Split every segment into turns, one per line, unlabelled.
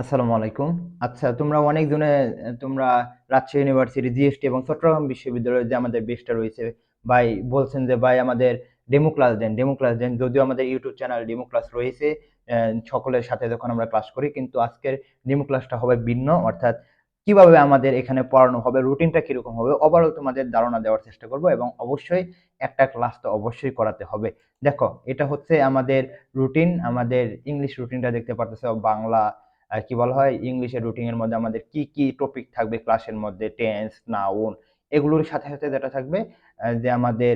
আসসালামু আলাইকুম। আচ্ছা তোমরা অনেক জনে তোমরা রাজশাহী ইউনিভার্সিটি জিএসটি এবং চট্টগ্রাম বিশ্ববিদ্যালয়ের যে আমাদের বেসটা রয়েছে, ভাই বলছেন যে, ভাই, আমাদের ডেমো ক্লাস দেন ডেমো ক্লাস দেন। যদিও আমাদের ইউটিউব চ্যানেল ডেমো ক্লাস রয়েছে সকলের সাথে যখন আমরা ক্লাস করি, কিন্তু আজকের ডেমো ক্লাসটা হবে ভিন্ন। অর্থাৎ কীভাবে আমাদের এখানে পড়ানো হবে রুটিনটা কীরকম হবে ওভারঅল তোমাদের ধারণা দেওয়ার চেষ্টা করব এবং অবশ্যই একটা ক্লাস তো অবশ্যই করাতে হবে। দেখো, এটা হচ্ছে আমাদের রুটিন আমাদের ইংলিশ রুটিনটা দেখতে পারতেছো, বাংলা কি বলা হয়, ইংলিশের রুটিনের মধ্যে আমাদের কি কি টপিক থাকবে ক্লাসের মধ্যে টেন্স নাউন এগুলোর সাথে সাথে যেটা থাকবে যে আমাদের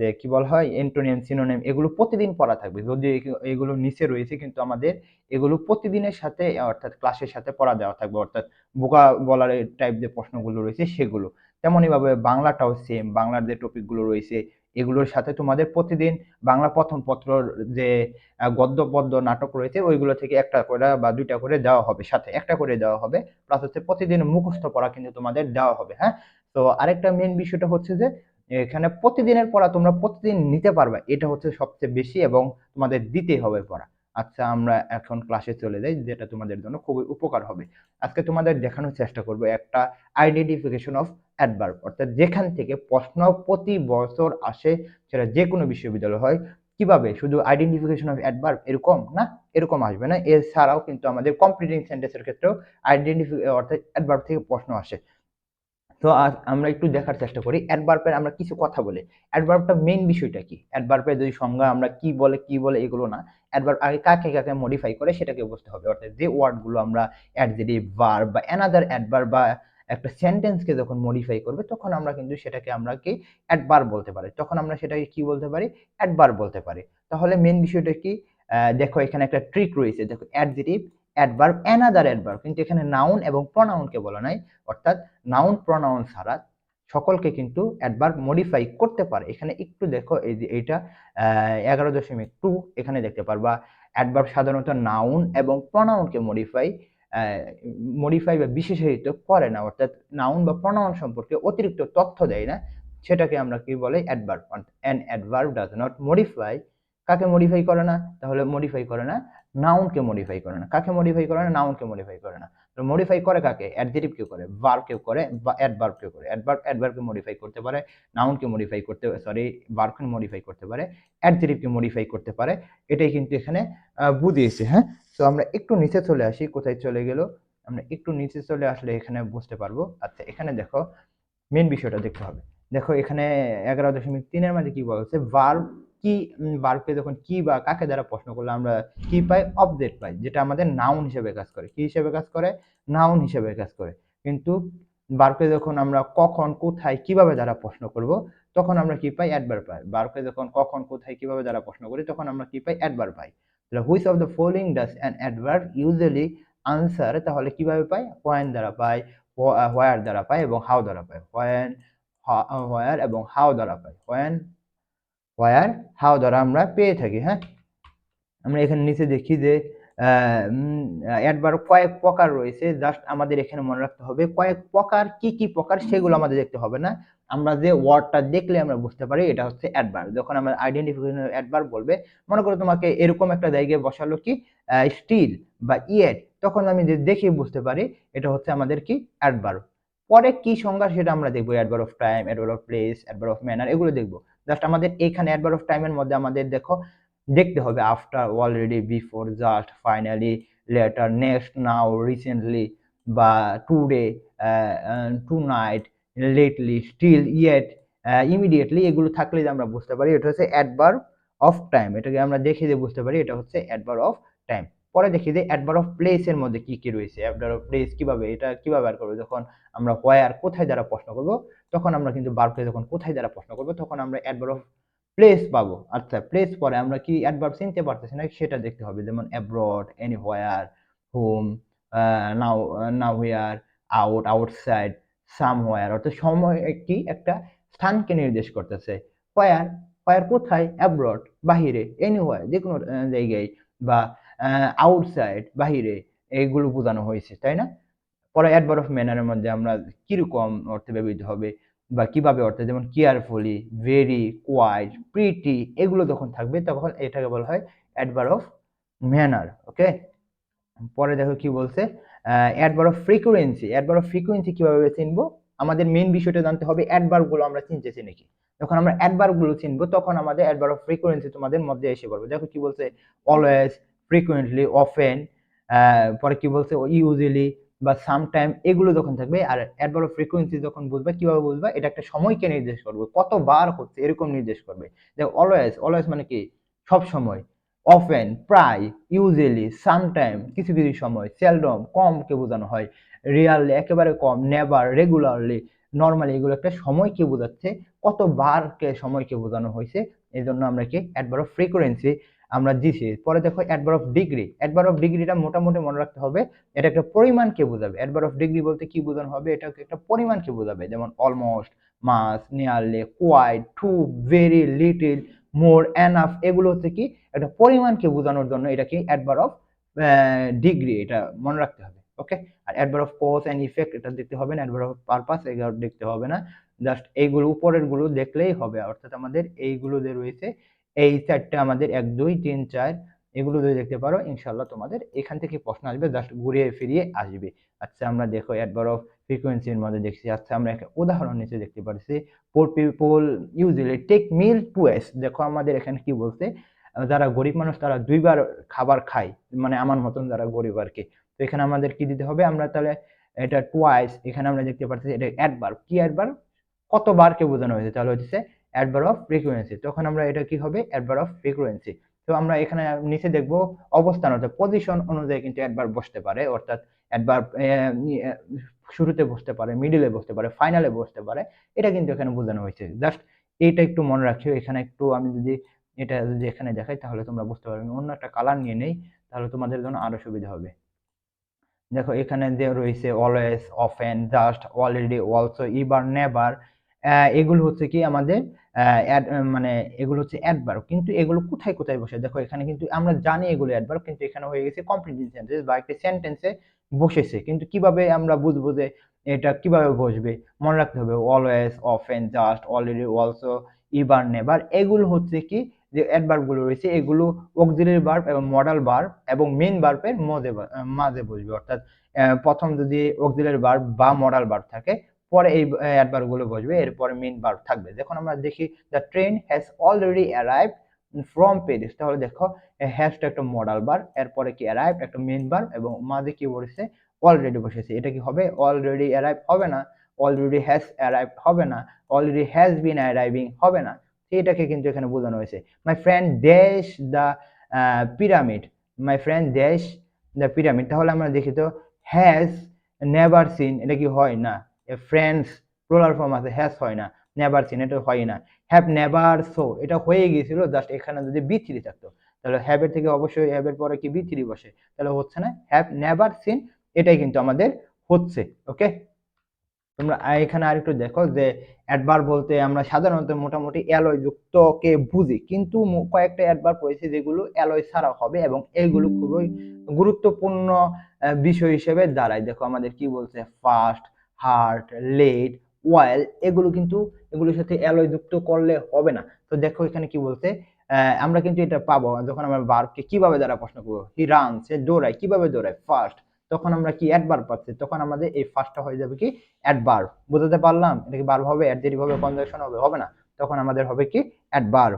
যে কি বলা হয় এন্টোনিয়াম সিনোনিম এগুলো প্রতিদিন পড়া থাকবে। যদি এগুলো নিচে রয়েছে কিন্তু আমাদের এগুলো প্রতিদিনের সাথে, অর্থাৎ ক্লাসের সাথে পড়া দেওয়া থাকবে। অর্থাৎ বোকা বলার টাইপ যে প্রশ্নগুলো রয়েছে সেগুলো। তেমনইভাবে বাংলাটাও সেম বাংলার যে টপিকগুলো রয়েছে এগুলোর সাথে তোমাদের প্রতিদিন বাংলা প্রথম পত্রর যে গদ্য পদ্য নাটক রয়েছে, ওইগুলো থেকে একটা করে বা দুইটা করে দেওয়া হবে, সাথে একটা করে দেওয়া হবে। প্লাস হচ্ছে প্রতিদিন মুখস্থ পড়া কিন্তু তোমাদের দেওয়া হবে হ্যাঁ? তো আরেকটা মেন বিষয়টা হচ্ছে যে, এখানে প্রতিদিনের পড়া তোমরা প্রতিদিন নিতে পারবে, এটা হচ্ছে সবচেয়ে বেশি এবং তোমাদের দিতে হবে পড়া। আচ্ছা আমরা এখন ক্লাসে চলে যাই, যেটা তোমাদের জন্য খুবই উপকার হবে। আজকে তোমাদের দেখানোর চেষ্টা করব একটা আইডেন্টিফিকেশন অফ অ্যাডভার্ব অর্থাৎ যেখান থেকে প্রশ্ন প্রতি বছর আসে সেটা যে কোনো বিশ্ববিদ্যালয় হয়। কীভাবে? শুধু আইডেন্টিফিকেশন অফ অ্যাডভার্ব এরকম না, এরকম আসবে না। এছাড়াও কিন্তু আমাদের কমপ্লিটিং সেন্টেন্সের ক্ষেত্রেও আইডেন্টিফি অর্থাৎ অ্যাডভার্ব থেকে প্রশ্ন আসে। তো আমরা একটু দেখার চেষ্টা করি অ্যাডভার্বের আমরা কিছু কথা বলি। অ্যাডভার্বটা মেইন বিষয়টা কি? অ্যাডভার্বের যদি সংজ্ঞা আমরা কি বলে কি বলে এগুলো না অ্যাডভার্ব আগে কাকে কাকে মডিফাই করে সেটাকে বুঝতে হবে। অর্থাৎ যে ওয়ার্ডগুলো আমরা অ্যাডজেটিভ ভার্ব বা অ্যানাদার অ্যাডভার্ব বা একটা সেন্টেন্সকে যখন মডিফাই করবে, তখন আমরা কিন্তু সেটাকে আমরা কি অ্যাডভার্ব বলতে পারি। তখন আমরা সেটাকে কি বলতে পারি? অ্যাডভার্ব বলতে পারি। তাহলে মেন বিষয়টা কি? দেখো এখানে একটা ট্রিক রয়েছে। দেখো অ্যাডজেটিভ অ্যাডভার্ব অ্যানাদার অ্যাডভার্ব কিন্তু এখানে নাউন এবং প্রনাউনকে বলা নাই, অর্থাৎ নাউন প্রনাউন ছাড়া সকলকে কিন্তু অ্যাডভার্ব মডিফাই করতে পারে। এখানে একটু দেখো, এই যে এইটা এগারো দশমিক টু এখানে দেখতে পারবা অ্যাডভার্ব সাধারণত নাউন এবং প্রনাউনকে মডিফাই মডিফাই বা বিশেষায়িত করে না, অর্থাৎ নাউন বা প্রনাউন সম্পর্কে অতিরিক্ত তথ্য দেয় না, সেটাকে আমরা কি বলে adverb an adverb does not modify কাকে মডিফাই করে না? তাহলে মডিফাই করে না নাউনকে মডিফাই করে না। কাকে মডিফাই করে না? নাউনকে মডিফাই করে না। মডিফাই করে কাকে? অ্যাডজেটিভ কেউ করে ভার্ব কেউ করে, বা অ্যাডভার্ব কেউ করে। অ্যাডভার্ব অ্যাডভার্বকে মডিফাই করতে পারে নাউনকে মডিফাই করতে সরি ভার্বকে মডিফাই করতে পারে অ্যাডজেটিভকে মডিফাই করতে পারে। এটাই কিন্তু এখানে বুঝিয়েছে হ্যাঁ? তো আমরা একটু নিচে চলে আসি, কোথায় চলে গেল? আমরা একটু নিচে চলে আসলে এখানে বুঝতে পারব। আচ্ছা এখানে দেখো মেন বিষয়টা দেখতে হবে। দেখো এখানে এগারো দশমিক তিনের মাঝে কি বলছে ভার্ব কি ভার্বকে যখন কি বা কাকে দ্বারা প্রশ্ন করলে, আমরা কি পাই? অবজেক্ট পাই, যেটা আমাদের নাউন হিসেবে কাজ করে। কি হিসেবে কাজ করে? নাউন হিসেবে কাজ করে। কিন্তু ভার্বকে যখন আমরা কখন, কোথায়, কীভাবে দ্বারা প্রশ্ন করব, তখন আমরা কি পাই? অ্যাডভার্ব পাই। ভার্বকে যখন কখন, কোথায়, কীভাবে দ্বারা প্রশ্ন করি, তখন আমরা কি পাই? অ্যাডভার্ব পাই। তাহলে which of the following does an adverb usually answer তাহলে কীভাবে পাই? হোয়েন দ্বারা পাই হোয়ার দ্বারা পাই, এবং হাউ দ্বারা পাই। হোয়েন হোয়ার এবং হাউ দ্বারা পাই। হোয়েন হোয়ার হাউ দ্বারা আমরা পেয়ে থাকি হ্যাঁ? আমরা এখানে নিচে দেখি যে অ্যাডভার্ব কয়েক প্রকার রয়েছে। জাস্ট আমাদের এখানে মনে রাখতে হবে, কয়েক প্রকার, কি কি প্রকার সেগুলো আমাদের দেখতে হবে না। আমরা যে ওয়ার্ডটা দেখলে আমরা বুঝতে পারি, এটা হচ্ছে অ্যাডভার্ব যখন আমরা আইডেন্টিফিকেশন অ্যাডভার্ব বলবে, মনে করো তোমাকে এরকম একটা জায়গায় বসালো কি স্টিল বা ইয়েট তখন আমি যে দেখে বুঝতে পারি, এটা হচ্ছে আমাদের কি অ্যাডভার্ব পরে কি সংজ্ঞা সেটা আমরা দেখব adverb of time adverb of place adverb of manner এগুলো দেখব। জাস্ট আমাদের এখানে অ্যাডভার্ব অফ টাইমের মধ্যে আমাদের দেখো, দেখতে হবে after already before just finally later next now recently বা today tonight lately still yet immediately এগুলো থাকলে যে আমরা বুঝতে পারি। এটা হচ্ছে অ্যাডভার্ব অফ টাইম এটাকে আমরা দেখে যে বুঝতে পারি, এটা হচ্ছে অ্যাডভার্ব অফ টাইম পরে দেখি যে অ্যাডভার্ব অফ প্লেসের মধ্যে কি কি রয়েছে? অ্যাডভার্ব অফ প্লেস কীভাবে? এটা কীভাবে বার করব? যখন আমরা হোয়ার কোথায় দ্বারা প্রশ্ন করব, তখন আমরা কিন্তু বার করে যখন কোথায় দ্বারা প্রশ্ন করব, তখন আমরা অ্যাডভার্ব অফ প্লেস পাবো। আচ্ছা প্লেস পরে আমরা কি অ্যাডভার্ব চিনতে পারতেছি না, সেটা দেখতে হবে। যেমন abroad anywhere home now nowhere out outside somewhere অর্থাৎ সময় একটি একটা স্থানকে নির্দেশ করতেছে। হোয়ার হোয়ার কোথায়? অ্যাব্রড বাহিরে এনি হোয়ার যে কোনো জায়গায় বা আউটসাইড বাহিরে এইগুলো বোঝানো হয়েছে, তাই না? পরে অ্যাডভার অফ ম্যানারের মধ্যে আমরা কীরকম অর্থে ব্যবহৃত হবে বা কীভাবে অর্থে, যেমন কেয়ারফুলি ভেরি কোয়াইট প্রিটি এগুলো যখন থাকবে তখন এটাকে বলা হয় অ্যাডভার অফ ম্যানার ওকে পরে দেখো কি বলছে adverb of frequency adverb of frequency কীভাবে চিনবো আমাদের মেন বিষয়টা জানতে হবে অ্যাডভার্বগুলো আমরা চিনতেছি নাকি? যখন আমরা অ্যাডভার্বগুলো চিনবো তখন আমাদের অ্যাডভার অফ ফ্রিকোয়েন্সি তোমাদের মধ্যে এসে পড়বে। দেখো কি বলছে অলওয়েজ ফ্রিকুয়েন্টলি অফেন পরে কি বলছে ইউজুয়ালি বা সামটাইম এগুলো যখন থাকবে, আর অ্যাডভার অফ ফ্রিকোয়েন্সি যখন বুঝবে, কীভাবে বুঝবে, এটা একটা সময়কে নির্দেশ করবে, কতবার হচ্ছে এরকম নির্দেশ করবে। দেখো অলওয়েজ অলওয়েজ মানে কি, সব সময় অফেন প্রায় ইউজুয়ালি সামটাইম কিছু কিছু সময় সেলডম কমকে বোঝানো হয় রিয়ালি একেবারে কম নেভার রেগুলারলি নর্মালি এগুলো একটা সময়কে বোঝাচ্ছে, কতবারকে সময়কে বোঝানো হয়েছে এই জন্য আমরা কি অ্যাডভার অফ ফ্রিকোয়েন্সি আমরা দিছি পরে দেখো adverb of degree adverb of ডিগ্রিটা মোটামুটি মনে রাখতে হবে, এটা একটা পরিমাণকে বোঝাবে? অ্যাডভার অফ ডিগ্রি বলতে কি বোঝানো হবে? এটা একটা পরিমাণকে বোঝাবে? যেমন almost much nearly quite too very little more enough এগুলো হচ্ছে কি? একটা পরিমাণকে বোঝানোর জন্য এটা কি অ্যাডভার অফ ডিগ্রি এটা মনে রাখতে হবে okay R adverb of cause and effect এটা দেখতে হবে না অ্যাডভার অফ পারপাস এগুলো দেখতে হবে না জাস্ট এইগুলো উপরেরগুলো দেখলেই হবে, অর্থাৎ আমাদের এইগুলো যে রয়েছে এই চারটে আমাদের এক, দুই, তিন, চার, এগুলো যদি দেখতে পারো ইনশাল্লাহ তোমাদের এখান থেকে প্রশ্ন আসবে জাস্ট ঘুরিয়ে ফিরিয়ে আসবে। আচ্ছা আমরা দেখো একবার অফ ফ্রিকোয়েন্সির মধ্যে দেখছি। আচ্ছা আমরা একটা উদাহরণ নিচে দেখতে পাচ্ছি poor people usually take meal twice দেখো আমাদের এখানে কি বলছে? যারা গরিব মানুষ, তারা দুইবার খাবার খায়। মানে আমার মতন যারা গরিব আর কি। তো এখানে আমাদের কি দিতে হবে? আমরা তাহলে এটা টুয়াইস এখানে আমরা দেখতে পাচ্ছি এটা একবার। কি অ্যাডবার কতবারকে বোঝানো হয়েছে? তাহলে হচ্ছে অ্যাডভার অফ ফ্রিকুয়েন্সি তখন আমরা এটা কি হবে? অ্যাডভার অফ ফ্রিকুয়েন্সি তো আমরা এখানে নিচে দেখব অবস্থান, অর্থাৎ পজিশন অনুযায়ী কিন্তু অ্যাডভার বসতে পারে, অর্থাৎ অ্যাডভার শুরুতে বসতে পারে মিডিলে বসতে পারে ফাইনালে বসতে পারে, এটা কিন্তু এখানে বোঝানো হয়েছে। জাস্ট এইটা একটু মনে রাখিও, এখানে একটু আমি যদি এটা যদি এখানে দেখাই, তাহলে তোমরা বুঝতে পারবে। অন্য একটা কালার নিয়ে নেই, তাহলে তোমাদের জন্য আরও সুবিধা হবে। দেখো এখানে যে রয়েছে always often just already also ever never এগুলো হচ্ছে কি আমাদের মানে এগুলো হচ্ছে অ্যাডভার্ব কিন্তু এগুলো কোথায় কোথায় বসে? দেখো, এখানে কিন্তু আমরা জানি এগুলো অ্যাডভার্ব কিন্তু এখানে হয়ে গেছে কমপ্লিট সেন্টেন্স বা একটা সেন্টেন্সে বসেছে। কিন্তু কীভাবে আমরা বুঝব যে এটা কীভাবে বসবে? মনে রাখতে হবে always often just already also ever never এগুলো হচ্ছে কি যে অ্যাডভার্বগুলো রয়েছে, এগুলো অক্সিলারি ভার্ব এবং মডাল ভার্ব এবং মেন ভার্বের মধ্যে মাঝে বসবে। অর্থাৎ প্রথম যদি অক্সিলারি ভার্ব বা মডাল ভার্ব থাকে পরে এই অ্যাডভার্বগুলো বসবে এরপরে মেন ভার্ব থাকবে। যখন আমরা দেখি the train has already arrive from Paris তাহলে দেখো হ্যাজটা একটা মডাল বার এরপরে কি অ্যারাইভ একটা মেন বার এবং মাঝে কি বসেছে? অলরেডি বসেছে। এটা কি হবে? অলরেডি অ্যারাইভ হবে না। অলরেডি হ্যাজ অ্যারাইভ হবে না। অলরেডি হ্যাজ বিন অ্যারাইভিং হবে না। এটাকে কিন্তু এখানে বোঝানো হয়েছে। My friend dash the pyramid my friend dash the pyramid তাহলে আমরা দেখি তো হ্যাজ নেভার সিন এটা কি হয়? না। ফ্রেন্ডস প্লুরাল ফর্ম আছে হ্যাজ হয় না নেভার সিন এটা হয় না। হ্যাভ নেভার সো এটা হয়ে গিয়েছিল জাস্ট এখানে যদি বি থাকতো, তাহলে হ্যাভের থেকে অবশ্যই হ্যাভের পরে কি বি বসে, তাহলে হচ্ছে না হ্যাভ নেভার সিন এটাই কিন্তু আমাদের হচ্ছে ওকে তোমরা এখানে আরেকটু দেখো যে অ্যাডভার বলতে আমরা সাধারণত মোটামুটি অ্যালয় যুক্তকে বুঝি, কিন্তু কয়েকটা অ্যাডভার রয়েছে যেগুলো অ্যালয় ছাড়া হবে এবং এইগুলো খুবই গুরুত্বপূর্ণ বিষয় হিসেবে দাঁড়ায়। দেখো আমাদের কি বলছে ফাস্ট হার্ট লেট ওয়েল এগুলো কিন্তু এগুলোর সাথে অ্যালয় যুক্ত করলে হবে না। তো দেখো এখানে কি বলছে আমরা কিন্তু এটা পাবো যখন আমরা বার্বকে কীভাবে দ্বারা প্রশ্ন করব? হি রান সে দৌড়ায়, কীভাবে দৌড়ায়? ফার্স্ট তখন আমরা কি অ্যাডভার পাচ্ছি? তখন আমাদের এই ফার্স্টটা হয়ে যাবে কি? অ্যাডভার বুঝতে পারলাম? এটা কি বার্ব হবে? অ্যাডজেটিভ হবে? কনজাকশন হবে? হবে না। তখন আমাদের হবে কি? অ্যাডভার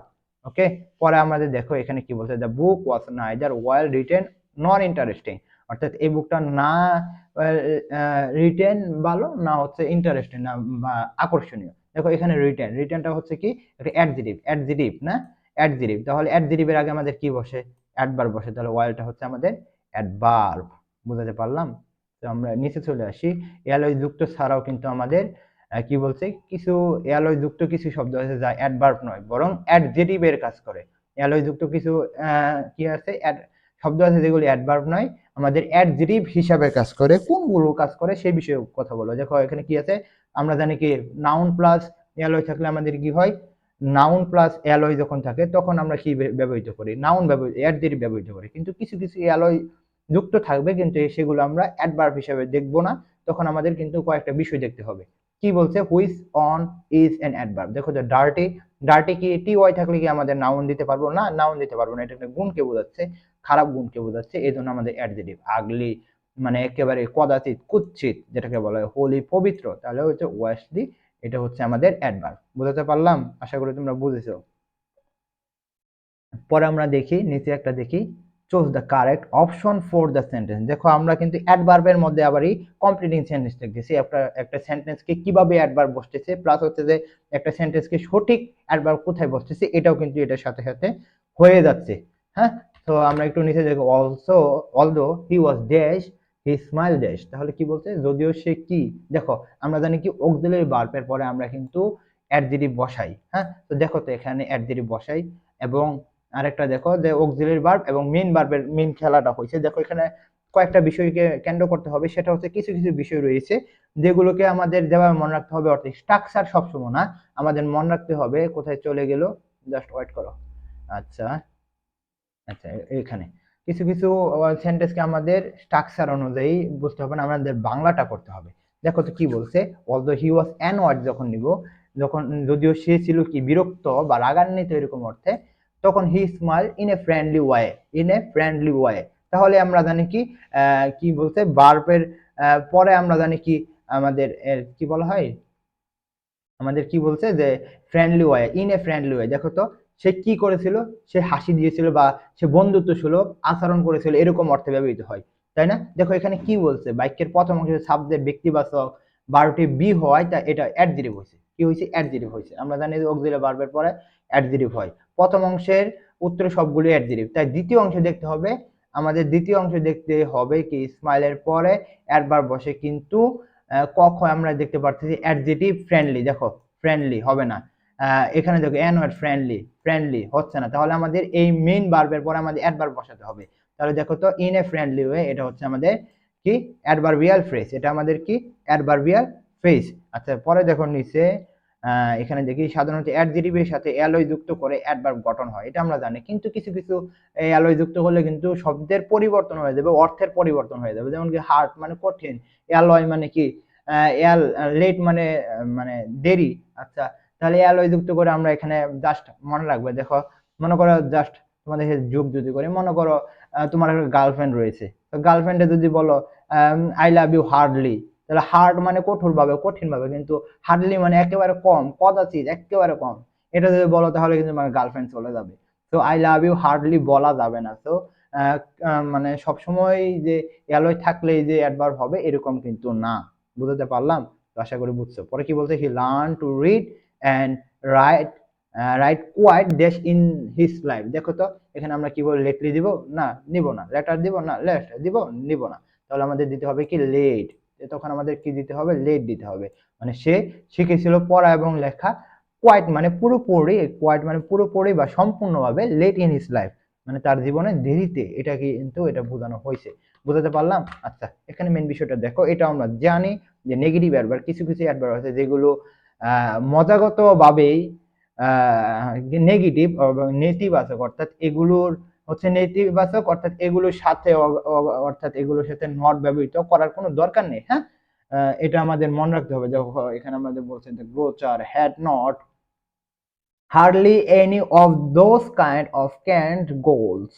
ওকে পরে আমাদের দেখো এখানে কি বলছে the book was neither well written not interesting অর্থাৎ এই বুকটা না রিটেন ভালো, না হচ্ছে ইন্টারেস্টিং না, বা আকর্ষণীয়। দেখো এখানে রিটেন রিটেনটা হচ্ছে কি? একটা অ্যাডজেটিভ অ্যাডজেটিভ না? অ্যাডজেটিভ তাহলে অ্যাডজেটিভের আগে আমাদের কি বসে? অ্যাডভার্ব বসে। তাহলে ওয়াইলটা হচ্ছে আমাদের অ্যাডভার্ব বুঝাতে পারলাম? তো আমরা নিচে চলে আসি। অ্যালয় যুক্ত ছাড়াও কিন্তু আমাদের কি বলছে? কিছু অ্যালয় যুক্ত কিছু শব্দ আছে যা অ্যাডভার্ব নয়, বরং অ্যাডজেটিভের কাজ করে। অ্যালয় যুক্ত কিছু কি আছে? শব্দ আছে যেগুলি অ্যাডভার্ব নয় আমাদের অ্যাডজেটিভ হিসাবে কাজ করে, কোনগুলো কাজ করে সেই বিষয়ে কথা বলো। দেখো, এখানে কি আছে? আমরা জানি কি নাউন প্লাস অ্যালয় থাকলে আমাদের কি হয়? নাউন প্লাস অ্যালয় যখন থাকে, তখন আমরা কি ব্যবহৃত করি? নাউন ব্যবহৃত অ্যাডজেটিভ ব্যবহৃত করি। কিন্তু কিছু কিছু অ্যালয় যুক্ত থাকবে, কিন্তু সেগুলো আমরা অ্যাডভার্ব হিসাবে দেখব না। তখন আমাদের কিন্তু কয়েকটা বিষয় দেখতে হবে। কি বলছে? Which one is an adverb দেখো যে ডার্টি ডার্টি কি টি ওয়াই থাকলে কি আমাদের নাউন দিতে পারব? না নাউন দিতে পারব না। এটা একটা গুণকে বোঝাচ্ছে, খারাপ গুণকে বোঝাচ্ছে। এই জন্য আমাদের অ্যাডজেটিভ আগলি মানে একেবারে কদাচিত কুচ্ছিত যেটাকে বলা হয় হোলি পবিত্র, তাহলে হচ্ছে ওয়াশলি এটা হচ্ছে আমাদের অ্যাডভার্ব বোঝাতে পারলাম? আশা করি তোমরা বুঝেছ। পরে আমরা দেখি, নিচে একটা দেখি। Choose the correct option for the sentence দেখো, আমরা কিন্তু অ্যাডভার্বের মধ্যে আবারই কমপ্লিটিং সেন্টেন্স দেখতেছি একটা একটা সেন্টেন্সকে কীভাবে অ্যাডভার্ব বসতেছে প্লাস হচ্ছে যে একটা সেন্টেন্সকে সঠিক অ্যাডভার্ব কোথায় বসতেছে, এটাও কিন্তু এটার সাথে সাথে হয়ে যাচ্ছে। হ্যাঁ? তো আমরা একটু নিচে দেখো also although he was dash he smile dash তাহলে কি বলছে? যদিও সে কি? দেখো, আমরা জানি কি অক্সিলারি বার্বের পরে আমরা কিন্তু অ্যাডজেটিভ বসাই। হ্যাঁ? তো দেখো তো এখানে অ্যাডজেটিভ বসাই এবং আরেকটা দেখো, যে অক্সিলারি ভার্ব এবং মেইন ভার্বের মেইন খেলাটা হয়েছে। দেখো, এখানে কয়েকটা বিষয়কে কেন্দ্র করতে হবে। সেটা হচ্ছে কিছু কিছু বিষয় রয়েছে যেগুলোকে আমাদের যেভাবে মনে রাখতে হবে, অর্থাৎ স্ট্রাকচার সবসময় না, আমাদের মনে রাখতে হবে কোথায় চলে গেল। জাস্ট ওয়েট করো। আচ্ছা আচ্ছা এখানে কিছু কিছু সেন্টেন্সকে আমাদের স্ট্রাকচার অনুযায়ী বুঝতে হবে না, আমাদের বাংলাটা করতে হবে। দেখো তো কি বলছে although he was an word যখন নিব, যখন, যদিও সে ছিল কি বিরক্ত বা রাগান্বিত এরকম অর্থে তখন he smile in a friendly way in a friendly way তাহলে আমরা জানি কি কি বলছে? বার্বের পরে আমরা জানি কি আমাদের কি বলা হয়? আমাদের কি বলছে যে friendly way in a friendly way দেখো তো, সে কি করেছিল? সে হাসি দিয়েছিল বা সে বন্ধুত্ব সুলভ আচরণ করেছিল, এরকম অর্থে ব্যবহৃত হয়। তাই না? দেখো এখানে কি বলছে? বাক্যের প্রথম অংশে সাবজেক্ট ব্যক্তিবাচক বারোটি বি হওয়ায় তা, এটা অ্যাডজেটিভ হয়েছে। কি হয়েছে? অ্যাডজেটিভ হয়েছে। আমরা জানি যে অক্সিলারি ভার্বের পরে অ্যাডজেটিভ হয়। প্রথম অংশের উত্তর সবগুলি অ্যাডজেটিভ তাই দ্বিতীয় অংশে দেখতে হবে। আমাদের দ্বিতীয় অংশে দেখতে হবে কি স্মাইলের পরে অ্যাডভার্ব বসে কিন্তু কখন আমরা দেখতে পারতেছি অ্যাডজেটিভ ফ্রেন্ডলি দেখো ফ্রেন্ডলি হবে না। এখানে দেখো এন ওয়ার্ড ফ্রেন্ডলি ফ্রেন্ডলি হচ্ছে না। তাহলে আমাদের এই মেইন ভার্বের পরে আমাদের অ্যাডভার্ব বসাতে হবে। তাহলে দেখো তো ইন এ ফ্রেন্ডলি ওয়ে এটা হচ্ছে আমাদের কি অ্যাডভার্বিয়াল ফ্রেজ এটা আমাদের কি অ্যাডভার্বিয়াল ফ্রেজ আচ্ছা পরে দেখো নিচে এখানে দেখি সাধারণত অ্যাড অ্যাডজেটিভের সাথে অ্যালয় যুক্ত করে অ্যাডভার্ব গঠন হয়, এটা আমরা জানি। কিন্তু কিছু কিছু অ্যালয় যুক্ত করলে কিন্তু শব্দের পরিবর্তন হয়ে যাবে, অর্থের পরিবর্তন হয়ে যাবে। যেমন কি হার্ট মানে কঠিন অ্যালয় মানে কি অ্যাল লেট মানে মানে দেরি। আচ্ছা তাহলে অ্যালয় যুক্ত করে আমরা এখানে জাস্ট মনে রাখবে, দেখো, মনে করো জাস্ট তোমাদের যোগ যদি করি, মনে করো তোমার একটা গার্লফ্রেন্ড রয়েছে। তো গার্লফ্রেন্ডে যদি বলো আই লাভ ইউ হার্ডলি তাহলে হার্ড মানে কঠোর ভাবে কঠিন ভাবে কিন্তু হার্ডলি মানে একেবারে কম, কদাচিৎ একেবারে কম। এটা যদি বলো তাহলে কিন্তু মানে গার্লফ্রেন্ড চলে যাবে। তো আই লাভ ইউ হার্ডলি বলা যাবে না। তো মানে সবসময় যে অ্যালয় থাকলেই যে অ্যাডভার্ব হবে এরকম কিন্তু না। বুঝতে পারলাম? তো আশা করি বুঝছ। পরে কি বলছে? He learn to read and write write quite dash in his life দেখো তো, এখানে আমরা কি বলব লেটলি দিব? না, নিব না। লেটার দিব? না লেটার দিব? নিব না। তাহলে আমাদের দিতে হবে কি? লেট তখন আমাদের কি দিতে হবে লেট দিতে হবে। মানে সে শিখেছিল পড়া এবং লেখা কোয়াইট মানে পুরোপুরি কোয়াইট মানে পুরোপুরি বা সম্পূর্ণভাবে লেট ইন হিস লাইফ মানে তার জীবনে দেরিতে এটা কিন্তু এটা বোঝানো হয়েছে। বোঝাতে পারলাম? আচ্ছা এখানে মেন বিষয়টা দেখো। এটা আমরা জানি যে নেগেটিভ অ্যাডভার্ব কিছু কিছু অ্যাডভার্ব আছে যেগুলো মজাগতভাবেই নেগেটিভ নেতিবাচক অর্থাৎ এগুলোর হচ্ছে নেতিবাচক, অর্থাৎ এগুলোর সাথে অর্থাৎ এগুলোর সাথে নট ব্যবহৃত করার কোনো দরকার নেই হ্যাঁ? এটা আমাদের মনে রাখতে হবে, দেখো, এখানে আমাদের বলছে যে grocer had not hardly any of those kind of canned goals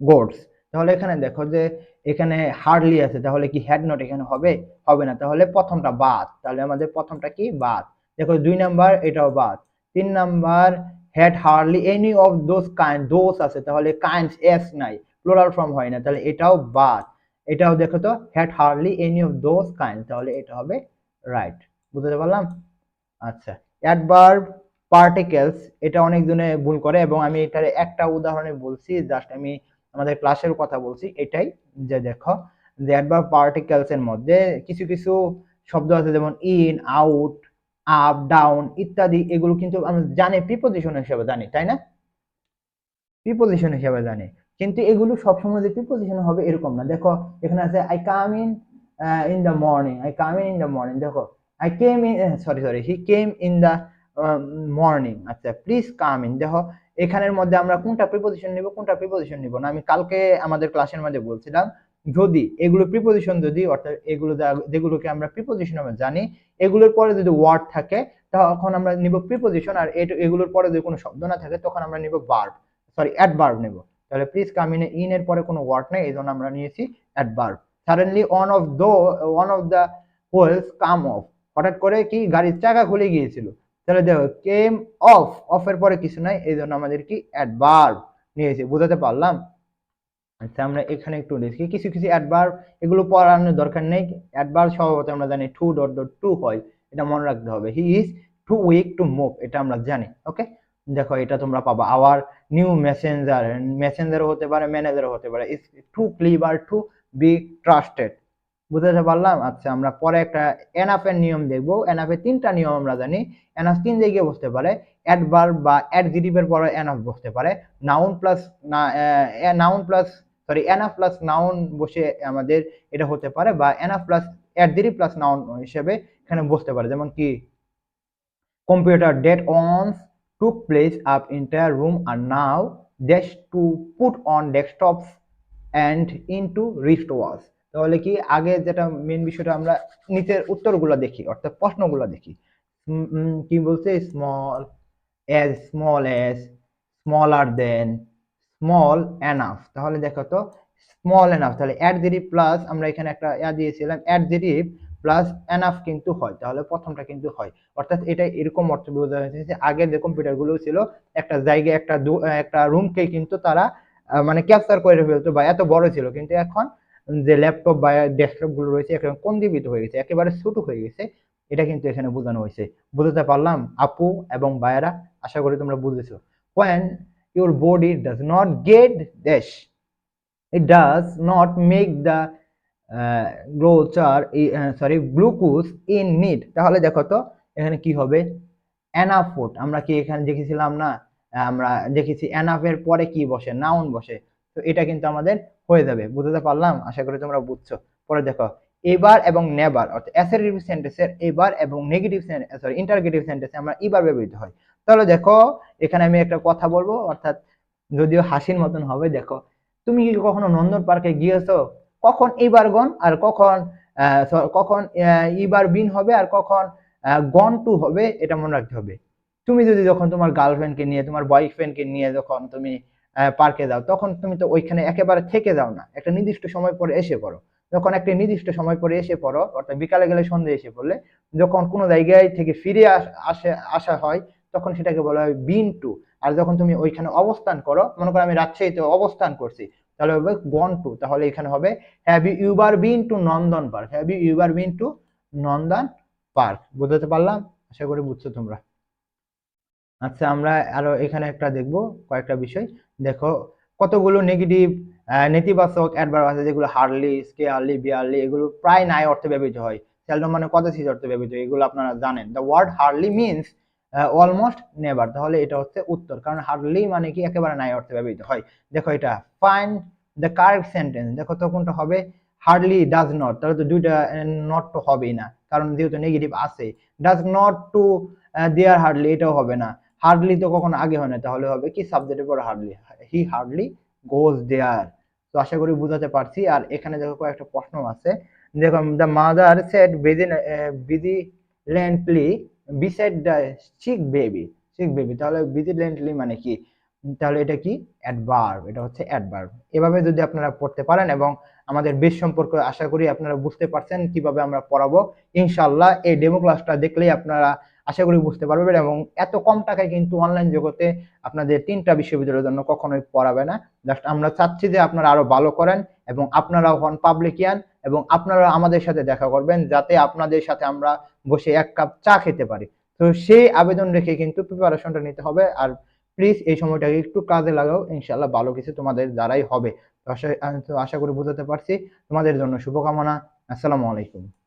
goods তাহলে এখানে দেখো যে এখানে হার্ডলি আছে, তাহলে কি হ্যাড নট এখানে হবে? হবে না, তাহলে প্রথমটা বাদ, তাহলে আমাদের প্রথমটা কি? বাদ। দেখো দুই নাম্বার এটাও বাদ। তিন number had hardly any of those kind those আছে, তাহলে কাইন্ডস এস নাই প্লুরাল ফর্ম হয় না, তাহলে এটাও বাদ। এটাও দেখো তো had hardly any of those kind তাহলে এটা হবে রাইট বুঝতে পারলাম? আচ্ছা অ্যাডভার্ব পার্টিকেলস এটা অনেকজনে ভুল করে, এবং আমি এটার একটা উদাহরণে বলছি জাস্ট আমি আমাদের ক্লাসের কথা বলছি, এটাই যে দেখো যে অ্যাডভার্ব পার্টিকেলস এর মধ্যে কিছু কিছু শব্দ আছে, যেমন ইন আউট আপ ডাউন ইত্যাদি এগুলো কিন্তু আমরা জানি প্রিপোজিশন হিসেবে জানি, তাই না? প্রিপোজিশন হিসেবে জানি। কিন্তু এগুলো সবসময় যে প্রিপোজিশন হবে এরকম না। দেখো, এখানে আছে I come in in the morning I come in in the morning দেখো I came in sorry sorry he came in the morning আচ্ছা প্লিজ কাম ইন দেখো, এখানের মধ্যে আমরা কোনটা প্রিপোজিশন নিব, কোনটা প্রিপোজিশন নিব না। আমি কালকে আমাদের ক্লাসের মধ্যে বলছিলাম যদি এগুলো প্রিপোজিশন যদি, অর্থাৎ এগুলো যেগুলোকে আমরা প্রিপোজিশন আমরা জানি, এগুলোর পরে যদি ওয়ার্ড থাকে, তখন আমরা নিব প্রিপোজিশন আর এগুলোর পরে যদি কোনো শব্দ না থাকে, তখন আমরা নিব ভার্ব সরি অ্যাডভার্ব নেব। তাহলে প্লিজ কামিনে ইন এর পরে কোনো ওয়ার্ড নেই এই জন্য আমরা নিয়েছি adverb suddenly one of the one of the wheels come off হঠাৎ করে কি, গাড়ির চাকা খুলে গিয়েছিল। তাহলে দেখো কেম অফ অফের পরে কিছু নাই এই জন্য আমাদের কি অ্যাডভার্ব নিয়েছি। বুঝাতে পারলাম? আচ্ছা আমরা এখানে একটু দেখি। কিছু কিছু অ্যাডভার্ব এগুলো পড়ানোর দরকার নেই। অ্যাডভার্ব স্বভাবত আমরা জানি টু ডট ডট টু হয়। এটা মনে রাখতে হবে। He is too weak to move এটা আমরা জানি ওকে দেখো, এটা তোমরা পাবা। আওয়ার নিউ মেসেঞ্জার মেসেঞ্জারও হতে পারে ম্যানেজারও হতে পারে। Is too clever to be trusted বুঝতে পারলাম? আচ্ছা আমরা পরে একটা এনাফের নিয়ম দেখব। এনাফের তিনটা নিয়ম আমরা জানি। এনাফ তিন জায়গায় বসতে পারে। অ্যাডভার্ব বা অ্যাডজেটিভের পরে এনাফ বসতে পারে। নাউন প্লাস না noun plus sorry enough plus noun বসে আমাদের এটা হতে পারে বা enough plus adjective plus noun হিসেবে এখানে বসতে পারে। যেমন কি computer date ones took place up entire room are now just to put on desktops and into wristwatch তাহলে কি আগে যেটা মেন বিষয়টা আমরা নিচের উত্তরগুলো দেখি, অর্থাৎ প্রশ্নগুলো দেখি। কি বলছে? Small as small as smaller than small enough তাহলে দেখো তো স্মল এনাফ তাহলে অ্যাডজেটিভ প্লাস আমরা এখানে একটা ইয়া দিয়েছিলাম অ্যাট অ্যাডজেটিভ প্লাস এনাফ কিন্তু হয়। তাহলে প্রথমটা কিন্তু হয়। অর্থাৎ এটা এরকম অর্থ বোঝা হয়েছে যে আগে যে কম্পিউটারগুলো ছিল, একটা জায়গায় একটা একটা রুমকে কিন্তু তারা মানে ক্যাপচার করে ফেলতো বা এত বড় ছিল। কিন্তু এখন যে ল্যাপটপ বা ডেস্কটপগুলো রয়েছে এখন কন্দিবিত হয়ে গেছে, একেবারে ছোট হয়ে গেছে। এটা কিন্তু এখানে বোঝানো হয়েছে। বুঝতে পারলাম? আপু এবং ভাইয়েরা, আশা করি তোমরা বুঝেছ। When your body does not get this it does not make the uh, growth or uh, sorry glucose in need. তাহলে দেখো তো এখানে কি হবে? ফুড আমরা কি এখানে দেখেছিলাম না? আমরা দেখেছি এর পরে কি বসে? নাউন বসে। তো এটা কিন্তু আমাদের হয়ে যাবে। বুঝতে পারলাম? আশা করি তোমরা বুঝছ। পরে দেখো এবার এবং নেবার অর্থাৎ অ্যাসারেটিভ সেন্টেন্সের এবার এবং নেগেটিভ সরি ইন্টারগেটিভ সেন্টেন্সে আমরা এবার ব্যবহৃত হয়। তাহলে দেখো, এখানে আমি একটা কথা বলব, অর্থাৎ যদিও হাসির মতন হবে, দেখো। তুমি কি কখনো নন্দন পার্কে গিয়েছো? কখন এবার গন আর কখন কখন ইবার বিন হবে, আর কখন গন টু হবে, এটা মনে রাখতে হবে। তুমি যদি যখন তোমার গার্লফ্রেন্ডকে নিয়ে, তোমার বয়ফ্রেন্ডকে নিয়ে যখন তুমি পার্কে যাও, তখন তুমি তো ওইখানে একেবারে থেকে যাও না। একটা নির্দিষ্ট সময় পরে এসে পড়ো। যখন একটা নির্দিষ্ট সময় পরে এসে পড়ো, অর্থাৎ বিকালে গেলে সন্ধ্যে এসে পড়লে, যখন কোনো জায়গায় থেকে ফিরে আসে, আসা হয় তখন সেটাকে বলা হয় বিন টু আর যখন তুমি ওইখানে অবস্থান করো, মনে করো আমি রাজশাহীতে অবস্থান করছি, তাহলে হবে গন টু তাহলে এখানে হবে have you ever been to Nandan Park have you ever been to Nandan Park বুঝতে পারলাম? আশা করি বুঝছ তোমরা। আচ্ছা আমরা আরও এখানে একটা দেখব, কয়েকটা বিষয়। দেখো, কতগুলো নেগেটিভ নেতিবাচক অ্যাডভার্ব আছে, যেগুলো হার্ডলি স্কেয়ারলি বিয়ারলি এগুলো প্রায় নাই অর্থে ব্যবহৃত হয়। সেলডম মানে সিজ অর্থে ব্যবহৃত হয়, এগুলো আপনারা জানেন। The word hardly means almost never তাহলে এটা হচ্ছে উত্তর, কারণ হার্ডলি মানে কি একেবারে নাই অর্থে ব্যবহৃত হয়। দেখো এটা ফাইন্ড দ্য কারেক্ট সেন্টেন্স দেখো তো কোনটা হবে? হার্ডলি ডাজ নট তাহলে তো দুইটা নট তো হবেই না, কারণ যেহেতু নেগেটিভ আছে। Does not to there hardly এটাও হবে না। হার্ডলি তো কখনো আগে হয় না, তাহলে হবে কি সাবজেক্টের পর হার্ডলি হি হার্ডলি গোজ দেয়ার তো আশা করি বুঝাতে পারছি, আর এখানে দেখো কয়েকটা প্রশ্ন আছে। দেখো the mother sat busy vigilantly beside the chick baby chick baby তাহলে ভিজিলেন্টলি মানে কি? তাহলে এটা কি? অ্যাডভার্ব এটা হচ্ছে অ্যাডভার্ব এভাবে যদি আপনারা পড়তে পারেন এবং আমাদের বেশ সম্পর্কে আশা করি আপনারা বুঝতে পারছেন কীভাবে আমরা পড়াবো ইনশাল্লাহ এই ডেমো ক্লাসটা দেখলেই আপনারা আশা করি বুঝতে পারবেন এবং এত কম টাকায় কিন্তু অনলাইন জগতে আপনাদের তিনটা বিশ্ববিদ্যালয়ের জন্য কখনোই পড়াবে না। জাস্ট আমরা চাচ্ছি যে আপনারা আরও ভালো করেন এবং আপনারাও হন পাবলিকিয়ান এবং আপনারা আমাদের সাথে দেখা করবেন যাতে আপনাদের সাথে আমরা বসে এক কাপ চা খেতে পারি। তো সেই আবেদন রেখে কিন্তু প্রিপারেশনটা নিতে হবে আর প্লিজ এই সময়টাকে একটু কাজে লাগাও ইনশাল্লাহ ভালো কিছু তোমাদের দ্বারাই হবে। তো আশা করি বুঝাতে পারছি। তোমাদের জন্য শুভকামনা। আসসালামু আলাইকুম।